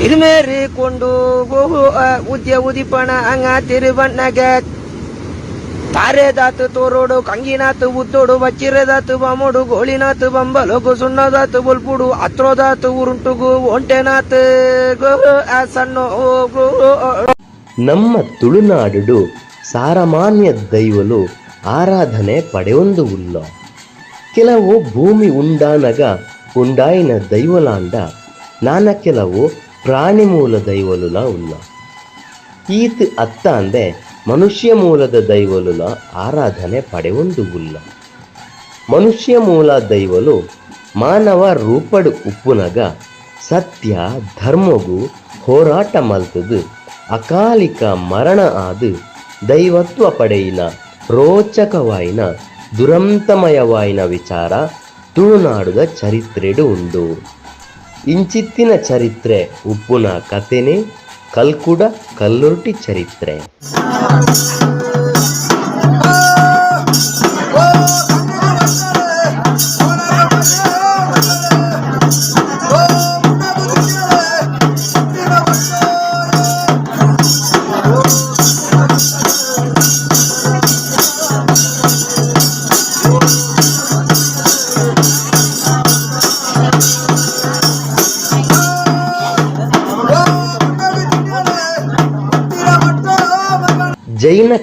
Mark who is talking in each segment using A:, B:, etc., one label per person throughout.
A: இதுமாரி கொண்டு உத்திய உதிப்பன அங்க திருவன் நகர் ತಾರೆದಾತು ತೋರೋಡು, ಕಂಗಿನಾತು ಉದ್ದೋಡು ಬಚ್ಚಿರದಾತು ಬಾಮೋಡು, ಗೋಳಿನಾತು ಬಂಬಲಗು, ಸುಣ್ಣದಾತು ಬುಲ್ಪುಡು, ಅತ್ರೋದಾತು ಉರುಂಟುಗು, ಒಂಟೆನಾತು ಸಣ್ಣ
B: ನಮ್ಮ ತುಳುನಾಡು ಸಾರಮಾನ್ಯ ದೈವಲು ಆರಾಧನೆ ಪಡೆಯೊಂದು ಉಲ್ಲ ಕೆಲವು ಭೂಮಿ ಉಂಡಾನಗ ಉಂಡಾಯಿನ ದೈವಲಾಂಡ, ನಾನ ಕೆಲವು ಪ್ರಾಣಿ ಮೂಲ ದೈವಲುಲ ಉಲ್ಲ ಈತ್ ಅತ್ತ ಅಂದೆ ಮನುಷ್ಯ ಮೂಲದ ದೈವಲುನ ಆರಾಧನೆ ಉಲ್ಲ ಮನುಷ್ಯ ಮೂಲ ದೈವಲು ಮಾನವ ರೂಪಡು ಉಪ್ಪುನಗ ಸತ್ಯ ಧರ್ಮಗು ಹೋರಾಟ ಮಲ್ತದು, ಅಕಾಲಿಕ ಮರಣ ಆದು ದೈವತ್ವ ಪಡೆಯಿನ ರೋಚಕವಾಯಿನ ದುರಂತಮಯವಾಯಿನ ವಿಚಾರ ತುಳುನಾಡುದ ಚರಿತ್ರೆಡು ಉಂಡು. ಇಂಚಿತ್ತಿನ ಚರಿತ್ರೆ ಉಪ್ಪುನ ಕಥೆನೆ ಕಲ್ಕುಡ ಕಲ್ಲುರ್ಟಿ ಚರಿತ್ರೆ.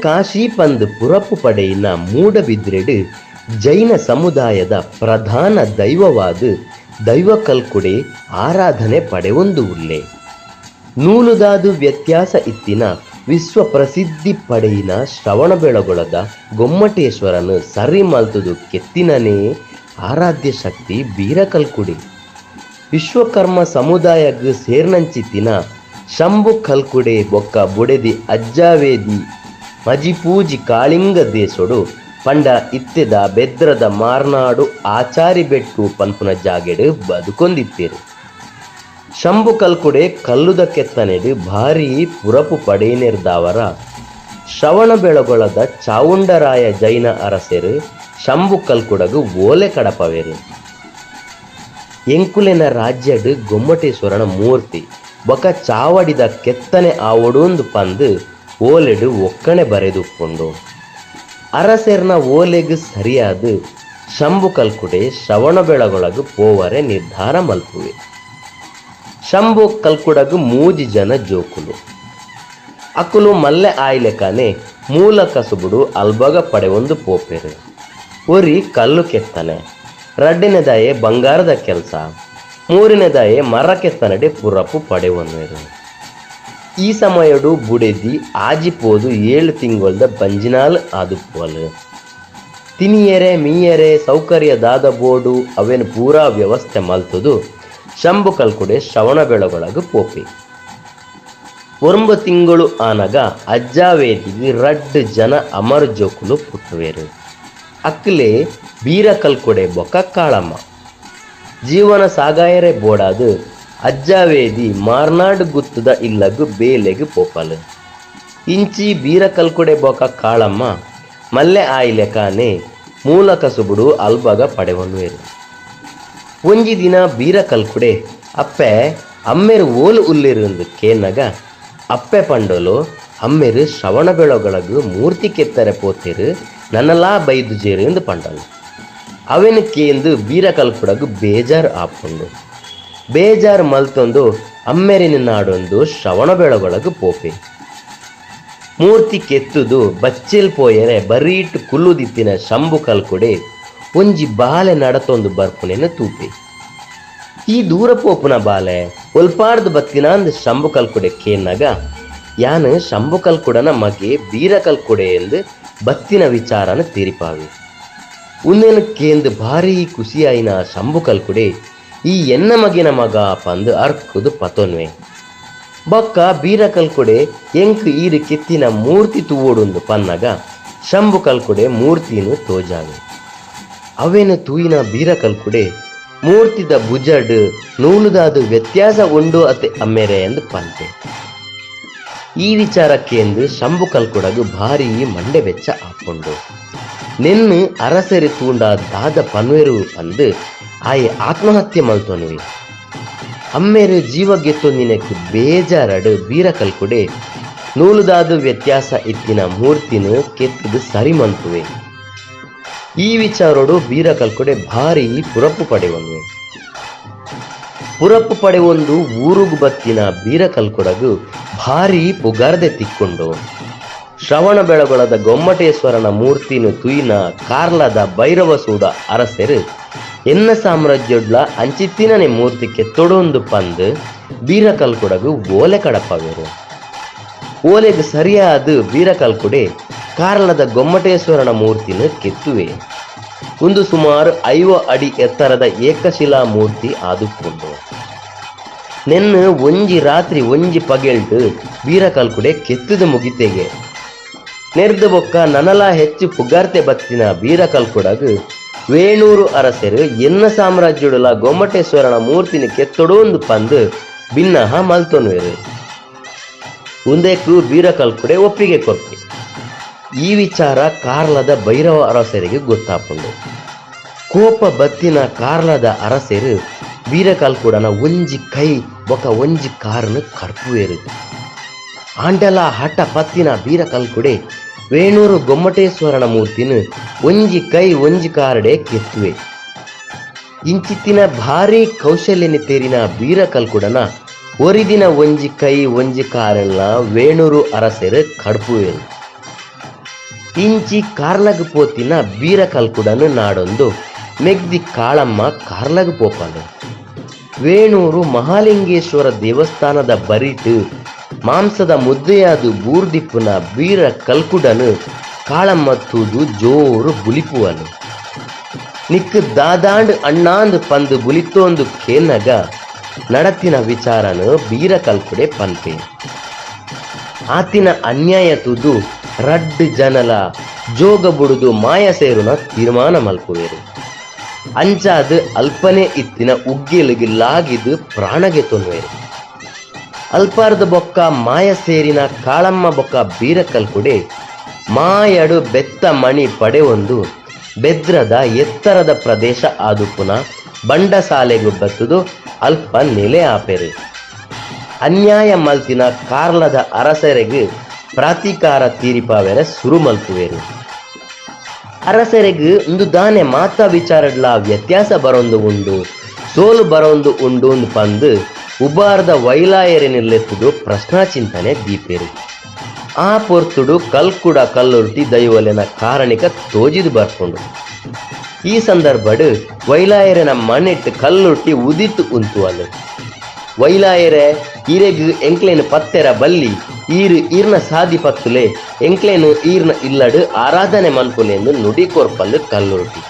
B: ಕಾಶಿ ಪಂದ್ ಪುರಪ್ಪು ಪಡೆಯಿನ ಮೂಡಬಿದ್ರೆಡು ಜೈನ ಸಮುದಾಯದ ಪ್ರಧಾನ ದೈವವಾದ ದೈವಕಲ್ಕುಡೆ ಆರಾಧನೆ ಪಡೆವೊಂದು ಉಲ್ಲೆ. ನೂಲುದಾದು ವ್ಯತ್ಯಾಸ ಇತ್ತಿನ ವಿಶ್ವ ಪ್ರಸಿದ್ಧಿ ಪಡೆಯಿನ ಶ್ರವಣಬೆಳಗೊಳದ ಗೊಮ್ಮಟೇಶ್ವರನು ಸರಿ ಮಲ್ತುದು ಕೆತ್ತಿನನೇ ಆರಾಧ್ಯ ಶಕ್ತಿ ಬೀರಕಲ್ಕುಡಿ. ವಿಶ್ವಕರ್ಮ ಸಮುದಾಯಗ್ ಸೇರ್ನಂಚಿತ್ತಿನ ಶಂಭು ಕಲ್ಕುಡೆ ಬೊಕ್ಕ ಬುಡೆದಿ ಅಜ್ಜಾವೇದಿ ಮಜಿಪೂಜಿ ಕಾಳಿಂಗ ದೇಶೊಡು ಪಂಡ ಇತ್ತೆದ ಬೆದ್ರದ ಮಾರ್ನಾಡು ಆಚಾರಿ ಬೆಟ್ಟು ಪನ್ಪುನ ಜಾಗೆಡು ಬದುಕೊಂದಿತ್ತೇರು. ಶಂಭು ಕಲ್ಕುಡೆ ಕಲ್ಲುದ ಕೆತ್ತನೆಡು ಭಾರಿ ಪುರಪು ಪಡೇನಿರ್ದಾವರ ಶ್ರವಣ ಬೆಳಗೊಳದ ಚಾವುಂಡರಾಯ ಜೈನ ಅರಸೆರು, ಶಂಭು ಕಲ್ಕುಡಗು ಓಲೆ ಕಡಪವೆರು. ಎಂಕುಲೆನ ರಾಜ್ಯಡು ಗೊಮ್ಮಟೇಶ್ವರನ ಮೂರ್ತಿ, ಬೊಕ ಚಾವಡಿದ ಕೆತ್ತನೆ ಆವಡೊಂದು ಪಂದು ಓಲೆಡು ಒಕ್ಕಣೆ ಬರೆದುಕೊಂಡು, ಅರಸೆರ್ನ ಓಲೆಗ್ ಸರಿಯಾದ ಶಂಭು ಕಲ್ಕುಡೆ ಶ್ರವಣ ಬೆಳಗೊಳಗು ಪೋವರೆ ನಿರ್ಧಾರ ಮಲ್ಪುವೆ. ಶಂಭು ಕಲ್ಕುಡಗು ಮೂಜಿ ಜನ ಜೋಕುಲು. ಅಕುಲು ಮಲ್ಲೆ ಆಯ್ಲೆಕಾನೆ ಮೂಲ ಕಸುಬುಡು ಅಲ್ಬಗ ಪಡೆವೊಂದು ಪೋಪೆರೆ. ಒರಿ ಕಲ್ಲು ಕೆತ್ತನೆ, ರಡ್ಡಿನದಾಯೆ ಬಂಗಾರದ ಕೆಲಸ, ಮೂರಿನದಾಯೆ ಮರ ಕೆತ್ತನಡೆ ಪುರಪು ಪಡೆವನ್ನುವೆರು ಈ ಸಮಯಡು ಬುಡೆದಿ ಆಜಿಪೋದು ಏಳು ತಿಂಗಳದ ಬಂಜಿನಾಲ್ ಆದುಪೋಲು ತಿನಿಯರೆ, ಮೀಯರೆ, ಸೌಕರ್ಯ ದಾದ ಬೋಡು, ಅವೇನು ಪೂರಾ ವ್ಯವಸ್ಥೆ ಮಲ್ತದು, ಶಂಭು ಕಲ್ಕುಡೆ ಶ್ರವಣ ಬೆಳಗೊಳಗ ಪೋಪಿ. ಒಂಬ ತಿಂಗಳು ಆನಗ ಅಜ್ಜಾವೇದಿಗೆ ರಡ್ ಜನ ಅಮರ್ ಜೋಕುಲು ಪುಟ್ಟುವೆರು. ಅಕ್ಲೆ ಬೀರ ಕಲ್ಕುಡೆ ಬೊಕ್ಕ ಕಾಳಮ್ಮ. ಜೀವನ ಸಾಗಾಯರೆ ಬೋಡಾದು ಅಜ್ಜಾವೇದಿ ಮಾರ್ನಾಡ್ ಗುತ್ತುದ ಇಲ್ಲಗು ಬೇಲೆಗು ಪೋಪಲ್ ಇಂಚಿ ಬೀರ ಕಲ್ಕುಡೆ ಬೋಕ ಕಾಳಮ್ಮ, ಮಲ್ಲೆ ಆಯಿಲೆಕಾನೆ ಮೂಲ ಕಸುಬುಡು ಅಲ್ಬಗ ಪಡೆವನ್ನುವೆರು ಒಂಜಿ ದಿನ ಬೀರ ಕಲ್ಕುಡೆ, ಅಪ್ಪೆ, ಅಮ್ಮೆರು ಓಲು ಉಲ್ಲಿರುವುದು ಕೇನಗ, ಅಪ್ಪೆ ಪಂಡೋಲು, ಅಮ್ಮೆರು ಶ್ರವಣ ಬೆಳಗೊಳಗು ಮೂರ್ತಿ ಕೆತ್ತರೆ ಪೋತಿರು, ನನ್ನಲಾ ಬೈದು ಜೇರು ಎಂದು ಪಂಡಲು. ಅವನು ಕೇಂದು ಬೀರ ಕಲ್ಕುಡಗು ಬೇಜಾರು ಆಪುಂಡು. ಬೇಜಾರು ಮಲ್ತೊಂದು ಅಮ್ಮೆರಿನ ನಾಡೊಂದು ಶ್ರವಣ ಬೆಳಗೊಳಗು ಪೋಪೆ. ಮೂರ್ತಿ ಕೆತ್ತುದು ಬಚ್ಚೆಲ್ ಪೋಯರೆ ಬರೀಟ್ ಕುಲ್ಲುದಿತ್ತಿನ ಶಂಭು ಕಲ್ಕುಡೆ ಒಂಜಿ ಬಾಲೆ ನಡತೊಂದು ಬರ್ಪುನೆನ ತೂಪೆ. ಈ ದೂರ ಪೋಪುನ ಬಾಲೆ ಒಲ್ಪಾಡ್ದು ಬತ್ತಿನ ಅಂದ್ ಶಂಭು ಕಲ್ಕುಡೆ ಕೇನಾಗ ಯಾನ್ ಶಂಭು ಕಲ್ಕುಡನ ಮಗೆ ಬೀರ ಕಲ್ಕುಡೆ ಎಂದು ಬತ್ತಿನ ವಿಚಾರನ ತೀರಿಪಾವೆ. ಉನ್ನೇನು ಕೇಂದ್ ಭಾರಿ ಖುಷಿಯಾಯಿನ ಶಂಭು ಕಲ್ಕುಡೆ ಈ ಎನ್ನ ಮಗಿನ ಮಗ ಪಂದು ಅರ್ಕುದು ಪತೊನ್ವೆ. ಬೊಕ್ಕ ಬೀರ ಕಲ್ಕುಡೆ ಎಂಕ್ ಈರು ಕೆತ್ತಿನ ಮೂರ್ತಿ ತೂವೋಡುಂದು ಪನ್ನಗ, ಶಂಭು ಕಲ್ಕುಡೆ ಮೂರ್ತಿನು ತೋಜಾವೆ. ಅವೇನು ತೂಯಿನ ಬೀರ ಕಲ್ಕುಡೆ ಮೂರ್ತಿದ ಬುಜಡ್ ನೂಲುದಾದು ವ್ಯತ್ಯಾಸ ಉಂಡು ಅತೆ ಅಮ್ಮೆರೆ ಎಂದು ಪಂತೆ. ಈ ವಿಚಾರಕ್ಕೆ ಎಂದು ಶಂಭು ಕಲ್ಕುಡಗು ಭಾರಿ ಮಂಡೆ ಬೆಚ್ಚ ಹಾಕೊಂಡು ನಿನ್ನು ಅರಸರಿ ತೂಂಡ ದಾದ ಪನ್ವೇರು ಅಂದು ಆಯೆ ಆತ್ಮಹತ್ಯೆ ಮಲ್ತೊನ್ವಿ ಅಮ್ಮೇರು ಜೀವ ಗೆತ್ತೊಂದಿನಕ್ಕೆ ಬೇಜಾರಡು ಬೀರ ಕಲ್ಕುಡೆ. ನೂಲುದಾದು ವ್ಯತ್ಯಾಸ ಇತ್ತಿನ ಮೂರ್ತಿನ ಕೆತ್ತದು ಸರಿ ಮಂತುವೆ ಈ ವಿಚಾರೋಡು ಬೀರ ಕಲ್ಕುಡೆ ಭಾರಿ ಪುರಪ್ಪು ಪಡೆವನ್ವೆ ಪುರಪ್ಪು ಪಡೆವೊಂದು ಊರುಗು ಬತ್ತಿನ ಬೀರ ಕಲ್ಕುಡಗು ಭಾರಿ ಪುಗಾರದೆ ತಿಕ್ಕೊಂಡು. ಶ್ರವಣ ಬೆಳಗೊಳದ ಗೊಮ್ಮಟೇಶ್ವರನ ಮೂರ್ತಿನು ತುಯಿನ ಕಾರ್ಲದ ಭೈರವಸೂಡ ಅರಸೆರು. ಎನ್ನ ಸಾಮ್ರಾಜ್ಯಡ್ಲ ಅಂಚಿತ್ತಿನನೆ ಮೂರ್ತಿ ಕೆತ್ತೊಡೊಂದು ಪಂದ್ ಓಲೆ ಕಡಪವೇರು. ಓಲೆಗೆ ಸರಿಯಾದ ಬೀರ ಕಲ್ಕುಡೆ ಕಾರ್ಲದ ಗೊಮ್ಮಟೇಶ್ವರನ ಮೂರ್ತಿನ ಕೆತ್ತುವೆ. ಒಂದು ಸುಮಾರು ಐವ ಅಡಿ ಎತ್ತರದ ಏಕಶಿಲಾ ಮೂರ್ತಿ ಆದುಕೊಂಡು ನೆನ್ನ ಒಂಜಿ ರಾತ್ರಿ ಒಂಜಿ ಪಗೆಲ್ಟು ಬೀರ ಕಲ್ಕುಡೆ ಕೆತ್ತದ ಮುಗಿತೆಗೆ. ನೆರ್ದು ಬೊಕ್ಕ ನನಲ ಹೆಚ್ಚು ಪುಗಾರ್ತೆ ಬತ್ತಿನ ಬೀರ ಕಲ್ಕೊಡಗ. ವೇಣೂರು ಅರಸರು ಎನ್ನ ಸಾಮ್ರಾಜ್ಯಡುಲ ಗೊಮ್ಮಟೇಶ್ವರನ ಮೂರ್ತಿನ ಕೆತ್ತೊಡೊಂದು ಪಂದು ಭಿನ್ನಹ ಮಲ್ತೊನ್ವೇರು. ಉಂದೇಕು ಬೀರ ಕಲ್ಕೊಡೆ ಒಪ್ಪಿಗೆ ಕೊಪ್ಪಿ. ಈ ವಿಚಾರ ಕಾರ್ಲದ ಭೈರವ ಅರಸರಿಗೆ ಗೊತ್ತಾಪುಂಡು. ಕೋಪ ಬತ್ತಿನ ಕಾರ್ಲದ ಅರಸರು ಬೀರಕಲ್ಕುಡನ ಒಂಜಿ ಕೈ ಬೊಕ ಒಂಜಿ ಕಾರನ್ನು ಕರ್ಪುವೇರು. ಆಂಡಲ ಹಠ ಪತ್ತಿನ ಬೀರಕಲ್ಕುಡೆ ವೇಣೂರು ಗೊಮ್ಮಟೇಶ್ವರನ ಮೂರ್ತಿನ ಒಂಜಿ ಕೈ ಒಂಜಿ ಕಾರಡೆ ಕೆತ್ತುವೆ. ಇಂಚಿತ್ತಿನ ಭಾರಿ ಕೌಶಲ್ಯನಿ ತೇರಿನ ಬೀರಕಲ್ಕುಡನ ಒರಿದಿನ ಒಂಜಿ ಕೈ ಒಂಜಿ ಕಾರಲ್ಲ ವೇಣೂರು ಅರಸರು ಕಡ್ಪುವೆರು ಇಂಚಿ ಕಾರ್ಲಗ್ ಪೋತಿನ ಬೀರ ಕಲ್ಕುಡನು ನಾಡೊಂದು ಮೆಗ್ದಿ ಕಾಳಮ್ಮ ಕಾರ್ಲಗ್ ಪೋಪಾಲು ವೇಣೂರು ಮಹಾಲಿಂಗೇಶ್ವರ ದೇವಸ್ಥಾನದ ಬರಿಟು ಮಾಂಸದ ಮುದ್ದೆಯಾದು ಬೂರ್ದಿಪ್ಪುನ ಬೀರ ಕಲ್ಕುಡನು ಕಾಳಮ್ಮ ತೂದು ಜೋರು ಬುಲಿಪುವನು. ನಿಕ್ಕ ದಾದಾಂಡ್ ಅಣ್ಣಾಂದ್ ಪಂದು ಬುಲಿತೋಂದು ಕೇನಗ ನಡತಿನ ವಿಚಾರನು ಬೀರ ಕಲ್ಕುಡೆ ಪಂತೆ ಆತಿನ ಅನ್ಯಾಯ ತುದು ರಡ್ ಜನಲ, ಜೋಗ ಬುಡುದು ಮಾಯ ಸೇರುನ ತೀರ್ಮಾನ ಮಲ್ಪುವೆರು. ಅಂಚಾದ ಅಲ್ಪನೆ ಇತ್ತಿನ ಉಗ್ಗಿಲಿಗೆ ಲಾಗಿದು ಪ್ರಾಣಗೆ ತೊನ್ವೇರು ಅಲ್ಪಾರ್ದ ಬೊಕ್ಕ ಮಾಯ ಸೇರಿನ ಕಾಳಮ್ಮ ಬೊಕ್ಕ ಬೀರಕಲ್ಕುಡೆ ಮಾಯಡು ಬೆತ್ತ ಮಣಿ ಪಡೆವೊಂದು ಬೆದ್ರದ ಎತ್ತರದ ಪ್ರದೇಶ ಆದುಪುನ ಬಂಡ ಸಾಲೆಗು ಬತ್ತುದು ಅಲ್ಪ ನೆಲೆ ಆಪೆರೆ. ಅನ್ಯಾಯ ಮಲ್ತಿನ ಕಾರ್ಲದ ಅರಸರೆಗೆ ಪ್ರಾತಿಕಾರ ತೀರಿಪಾವೆರೆ ಸುರು ಮಲ್ತುವೆರು. ಅರಸರೆಗೆ ಒಂದು ದಾನೆ ಮಾತಾ ವಿಚಾರಡ್ಲ ವ್ಯತ್ಯಾಸ ಬರೊಂದು ಉಂಡು, ಸೋಲು ಬರೊಂದು ಉಂಡು ಒಂದು ಪಂದು ಉಬಾರ್ದ ವೈಲಾಯರಿನಲ್ಲೆತ್ತುದು ಪ್ರಶ್ನಾ ಚಿಂತನೆ ದೀಪೇರು. ಆ ಪೊರ್ತುಡು ಕಲ್ಕುಡ ಕಲ್ಲುರ್ಟಿ ದೈವಲೆನ ಕಾರಣಿಕ ತೋಜಿದು ಬರ್ಕೊಂಡು ಈ ಸಂದರ್ಭಡ್ ವೈಲಾಯರನ ಮನೆಟ್ ಕಲ್ಲುರ್ಟಿ ಉದಿತು ಉಂತು ಅಲ್ಲು. ವೈಲಾಯರೆ ಈರೆಗು ಎಂಕ್ಲೇನ ಪತ್ತೆರ ಬಲ್ಲಿ, ಈರು ಈರ್ನ ಸಾದಿ ಪತ್ತುಲೆ, ಎಂಕ್ಲೇನು ಈರ್ನ ಇಲ್ಲಡು ಆರಾಧನೆ ಮಲ್ಪುನೆಂದು ನುಡಿ ಕೊರ್ಪಲ್ಲು ಕಲ್ಲುರ್ಟಿ.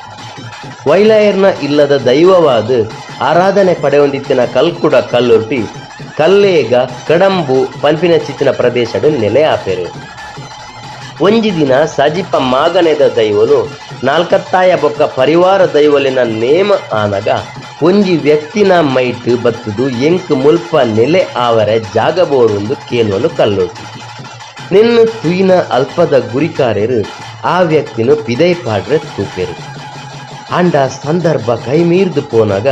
B: ವೈಲಾಯರ್ನ ಇಲ್ಲದ ದೈವವಾದ ಆರಾಧನೆ ಪಡೆಯೊಂದಿತ್ತಿನ ಕಲ್ಕುಡ ಕಲ್ಲುರ್ಟಿ ಕಲ್ಲೇಗ, ಕಡಂಬು ಪಂಪಿನ ಚಿತ್ತಿನ ಪ್ರದೇಶಡು ನೆಲೆ ಆಪೆರು. ಒಂಜಿ ದಿನ ಸಜಿಪ ಮಾಗನೆದ ದೈವಲು ನಾಲ್ಕತ್ತಾಯ ಬೊಕ್ಕ ಪರಿವಾರ ದೈವಲಿನ ನೇಮ ಆನಗ ಒಂಜಿ ವ್ಯಕ್ತಿನ ಮೈಟ್ ಬತ್ತುದು ಎಂಕ್ ಮುಲ್ಪ ನೆಲೆ ಆವರೆ ಜಾಗ ಬೋರುಂದು ಕೇಳುವನು ಕಲ್ಲೊಟ್ಟು ನಿನ್ನ ತುಯಿನ ಅಲ್ಪದ ಗುರಿಕಾರ್ಯರು ಆ ವ್ಯಕ್ತಿನು ಪಿದೈ ಪಾಡ್ರೆ ತೂಪೆರು. ಅಂಡ ಸಂದರ್ಭ ಕೈ ಮೀರ್ದು ಪೋನಾಗ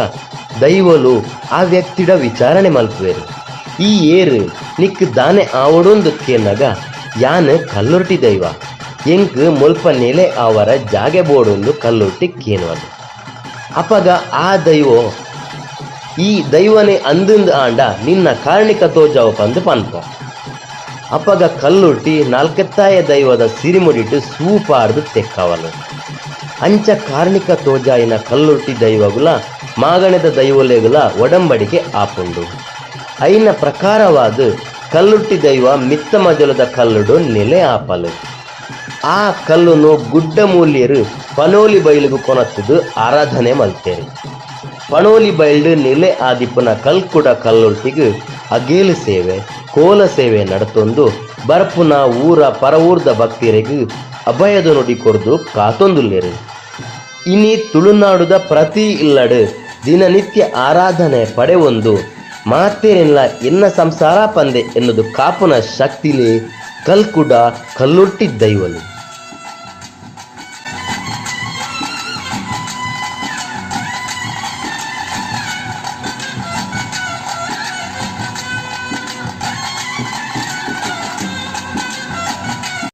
B: ದೈವಲು ಆ ವ್ಯಕ್ತಿಡ ವಿಚಾರಣೆ ಮಲ್ಪುವೆರು ಈ ಏರು ನಿಕ್ ದಾನೆ ಆವಡೊಂದು ಕೇನಗ ಯಾನ್ ಕಲ್ಲೊರ್ಟಿ ದೈವ. ಎಂಕ್ ಮುಲ್ಪ ನೆಲೆ ಅವರ ಜಾಗೆ ಬೋಡೊಂದು ಕಲ್ಲೊಟ್ಟಿ ಕೇನುವದು ಅಪಗ ಆ ದೈವೋ, ಈ ದೈವನೇ ಅಂದಿಂದ ಆಂಡ ನಿನ್ನ ಕಾರಣಿಕ ತೋಜಾವ ಪಂದು ಪನ್ಪ. ಅಪಗ ಕಲ್ಲುಟ್ಟಿ ನಾಲ್ಕತ್ತಾಯ ದೈವದ ಸಿರಿಮುಡಿಟ್ಟು ಸೂಪಾರ್ದು ತೆಕ್ಕವನು. ಅಂಚ ಕಾರ್ಣಿಕ ತೋಜಾಯಿನ ಕಲ್ಲುಟ್ಟಿ ದೈವಗುಲ ಮಾಗಣದ ದೈವಲೆಗುಲ ಒಡಂಬಡಿಕೆ ಆಪುಂಡು. ಐನ ಪ್ರಕಾರವಾದ ಕಲ್ಲುಟ್ಟಿ ದೈವ ಮಿತ್ತ ಮಜಲದ ಕಲ್ಲುಡು ನೆಲೆ ಆಪಲು. ಆ ಕಲ್ಲುನು ಗುಡ್ಡ ಮೂಲ್ಯರು ಪನೋಲಿ ಬಯಲಿಗೂ ಕೊನತ್ತದು ಆರಾಧನೆ ಮಲ್ತೇರಿ. ಪನೋಲಿ ಬೈಲ್ಡ್ ನೆಲೆ ಆದಿಪ್ಪನ ಕಲ್ಕುಡ ಕಲ್ಲೊಟ್ಟಿಗೆ ಅಗೇಲು ಸೇವೆ, ಕೋಲ ಸೇವೆ ನಡತೊಂದು ಬರ್ಪುನ ಊರ ಪರವೂರ್ದ ಭಕ್ತಿಯರಿಗೆ ಅಭಯದ ನುಡಿ ಕೊರದು ಕಾತೊಂದುಲ್ಲೇರಿ. ಇನಿ ತುಳುನಾಡುದ ಪ್ರತಿ ಇಲ್ಲಡು ದಿನನಿತ್ಯ ಆರಾಧನೆ ಪಡೆವೊಂದು ಮಾತೇನಿಲ್ಲ ಎನ್ನ ಸಂಸಾರ ಪಂದೆ ಎನ್ನುವುದು ಕಾಪುನ ಶಕ್ತಿಲಿ ಕಲ್ಕುಡ ಕಲ್ಲುಟ್ಟಿದ್ದೈವಲು